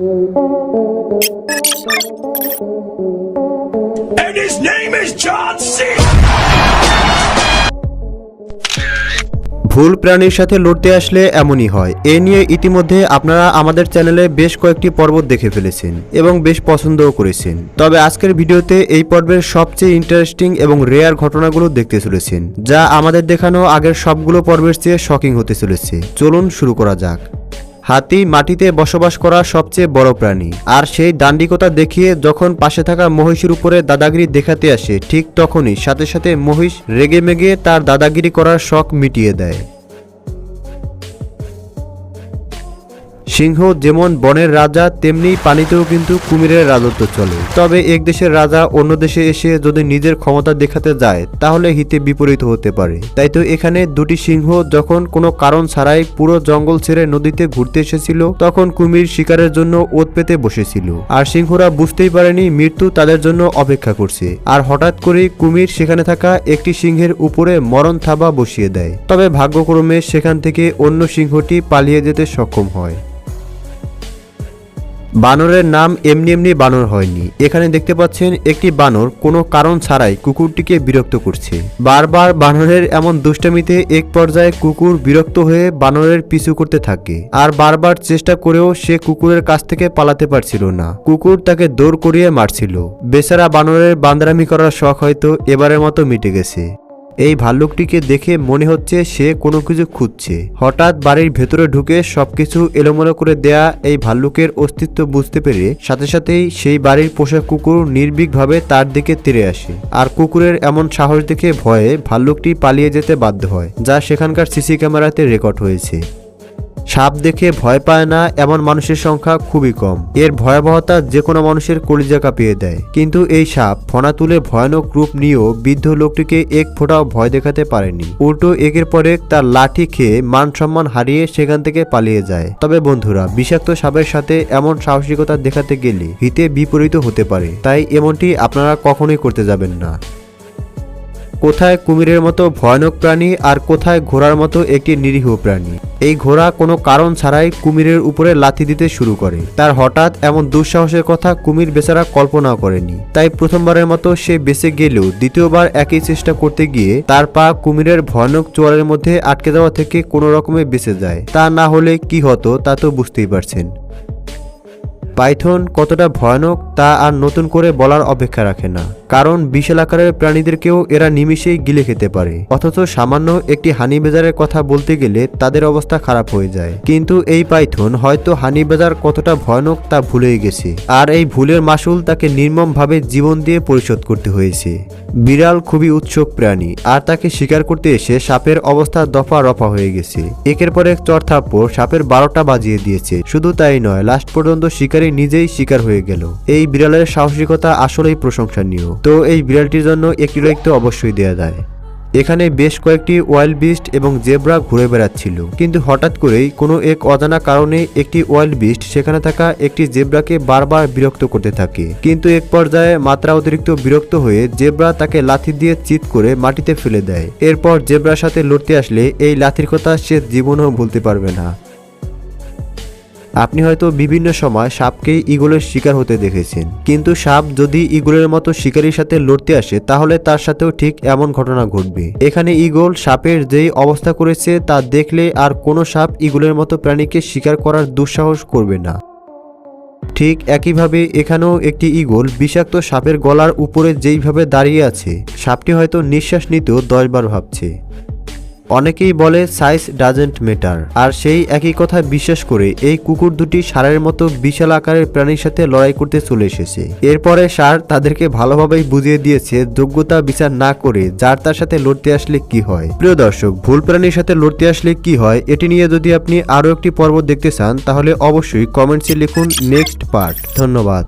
And his name is John C. ভুল প্রাণীর সাথে লড়তে আসলে এমনই হয়। এ নিয়ে ইতিমধ্যে আপনারা আমাদের চ্যানেলে বেশ কয়েকটি পর্ব দেখে ফেলেছেন এবং বেশ পছন্দও করেছেন। তবে আজকের ভিডিওতে এই পর্বের সবচেয়ে ইন্টারেস্টিং এবং রেয়ার ঘটনাগুলো দেখতে চলেছেন, যা আমাদের দেখানো আগের সবগুলো পর্বের চেয়ে শকিং হতে চলেছে। চলুন শুরু করা যাক। হাতি মাটিতে বসবাস করা সবচেয়ে বড় প্রাণী। আর সেই দান্ডিকতা দেখিয়ে যখন পাশে থাকা মহিষের উপরে দাদাগিরি দেখাতে আসে, ঠিক তখনই সাথে সাথে মহিষ রেগে মেগে তার দাদাগিরি করার শখ মিটিয়ে দেয়। সিংহ যেমন বনের রাজা, তেমনি পানিতেও কিন্তু কুমিরের রাজত্ব চলে। তবে এক দেশের রাজা অন্য দেশে এসে যদি নিজের ক্ষমতা দেখাতে যায়, তাহলে হিতে বিপরীত হতে পারে। তাই তো এখানে দুটি সিংহ যখন কোনো কারণ ছাড়াই পুরো জঙ্গল ছেড়ে নদীতে ঘুরতে এসেছিল, তখন কুমির শিকারের জন্য ওত পেতে বসেছিল। আর সিংহরা বুঝতেই পারেনি মৃত্যু তাদের জন্য অপেক্ষা করছে। আর হঠাৎ করেই কুমির সেখানে থাকা একটি সিংহের উপরে মরণ থাবা বসিয়ে দেয়। তবে ভাগ্যক্রমে সেখান থেকে অন্য সিংহটি পালিয়ে যেতে সক্ষম হয়। বানরের নাম এমনি এমনি বানর হয়নি। এখানে দেখতে পাচ্ছেন একটি বানর কোনো কারণ ছাড়াই কুকুরটিকে বিরক্ত করছে। বারবার বানরের এমন দুষ্টামিতে এক পর্যায়ে কুকুর বিরক্ত হয়ে বানরের পিছু করতে থাকে। আর বারবার চেষ্টা করেও সে কুকুরের কাছ থেকে পালাতে পারছিল না। কুকুর তাকে দৌড় করিয়ে মারছিল। বেচারা বানরের বান্দরামি করার শখ হয়তো এবারের মতো মিটে গেছে। এই ভাল্লুকটিকে দেখে মনে হচ্ছে সে কোনো কিছু খুঁজছে। হঠাৎ বাড়ির ভেতরে ঢুকে সবকিছু এলোমেলো করে দেয়া এই ভাল্লুকের অস্তিত্ব বুঝতে পেরে সাথে সাথেই সেই বাড়ির পোষা কুকুর নির্ভীকভাবে তার দিকে তেরে আসে। আর কুকুরের এমন সাহস দেখে ভয়ে ভাল্লুকটি পালিয়ে যেতে বাধ্য হয়, যা সেখানকার সিসি ক্যামেরাতে রেকর্ড হয়েছে। সাপ দেখে ভয় পায় না, এমন মানুষের সংখ্যা খুবই কম। এর ভয়াবহতা যে কোনো মানুষের কলিজা কাঁপিয়ে দেয়। কিন্তু এই সাপ ফনা তুলে ভয়ানক রূপ নিয়েও বৃদ্ধ লোকটিকে এক ফোঁটাও ভয় দেখাতে পারেনি। উল্টো একের পর এক তার লাঠি খেয়ে মান সম্মান হারিয়ে সেখান থেকে পালিয়ে যায়। তবে বন্ধুরা, বিষাক্ত সাপের সাথে এমন সাহসিকতা দেখাতে গেলে হিতে বিপরীত হতে পারে। তাই এমনটি আপনারা কখনোই করতে যাবেন না। কোথায় কুমিরের মতো ভয়ানক প্রাণী আর কোথায় ঘোড়ার মতো একটি নিরীহ প্রাণী? এই ঘোড়া কোনো কারণ ছাড়াই কুমিরের উপরে লাথি দিতে শুরু করে। তার হঠাৎ এমন দুঃসাহসের কথা কুমির বেচারা কল্পনাও করেনি। তাই প্রথমবারের মতো সে বেঁচে গেলেও দ্বিতীয়বার একই চেষ্টা করতে গিয়ে তার পা কুমিরের ভয়ানক চোয়ারের মধ্যে আটকে যাওয়া থেকে কোনো রকমে বেঁচে যায়। তা না হলে কি হতো তা তো বুঝতেই পারছেন। পাইথন কতটা ভয়ানক তা আর নতুন করে বলার অপেক্ষা রাখে না, কারণ বিশাল আকারের প্রাণীদেরকেও এরা নিমিষেই গিলে খেতে পারে। অথচ সামান্য একটি হানি বেজারের কথা বলতে গেলে তাদের অবস্থা খারাপ হয়ে যায়। কিন্তু এই পাইথন হয়তো হানি বেজার কতটা ভয়ানক তা ভুলেই গেছে, আর এই ভুলের মাসুল তাকে নির্মমভাবে জীবন দিয়ে পরিশোধ করতে হয়েছে। বিড়াল খুবই উৎসুক প্রাণী, আর তাকে শিকার করতে এসে সাপের অবস্থা দফা রফা হয়ে গেছে। একের পর এক চর থাপ্পড় সাপের বারোটা বাজিয়ে দিয়েছে। শুধু তাই নয়, লাস্ট পর্যন্ত শিকারী নিজেই শিকার হয়ে গেল। এই বিড়ালের সাহসিকতা আসলেই প্রশংসনীয়। তো এই বিড়ালটির জন্য একটি লাইক অবশ্যই দেয়া যায়। এখানে বেশ কয়েকটি ওয়াইল্ড বিস্ট এবং জেব্রা ঘুরে বেড়াচ্ছিল। কিন্তু হঠাৎ করেই কোনো এক অজানা কারণে একটি ওয়াইল্ড বিস্ট সেখানে থাকা একটি জেব্রাকে বারবার বিরক্ত করতে থাকে। কিন্তু এক পর্যায়ে মাত্রা অতিরিক্ত বিরক্ত হয়ে জেব্রা তাকে লাথি দিয়ে চিৎ করে মাটিতে ফেলে দেয়। এরপর জেব্রার সাথে লড়তে আসলে এই লাথির কথা সে জীবনেও বলতে পারবে না। আপনি হয়তো বিভিন্ন সময় সাপকেই ইগলের শিকার হতে দেখেছেন। কিন্তু সাপ যদি ইগলের মতো শিকারীর সাথে লড়তে আসে, তাহলে তার সাথেও ঠিক এমন ঘটনা ঘটবে। এখানে ইগল সাপের যেই অবস্থা করেছে, তা দেখলে আর কোনো সাপ ইগলের মতো প্রাণীকে শিকার করার দুঃসাহস করবে না। ঠিক একইভাবে এখানেও একটি ইগল বিষাক্ত সাপের গলার উপরে যেইভাবে দাঁড়িয়ে আছে, সাপটি হয়তো নিঃশ্বাস নিতেও দশবার ভাবছে। অনেকেই বলে সাইজ ডাজেন্ট মেটার আর সেই একই কথা বিশ্বাস করে এই কুকুর দুটি ষাঁড়ের মতো বিশাল আকারের প্রাণীর সাথে লড়াই করতে চলে এসেছে। এরপরে ষাঁড় তাদেরকে ভালোভাবেই বুঝিয়ে দিয়েছে যোগ্যতা বিচার না করে যার তার সাথে লড়তে আসলে কি হয়। প্রিয় দর্শক, ভুল প্রাণীর সাথে লড়তে আসলে কি হয় এটি নিয়ে যদি আপনি আরও একটি পর্ব দেখতে চান, তাহলে অবশ্যই কমেন্টসে লিখুন নেক্সট পার্ট ধন্যবাদ।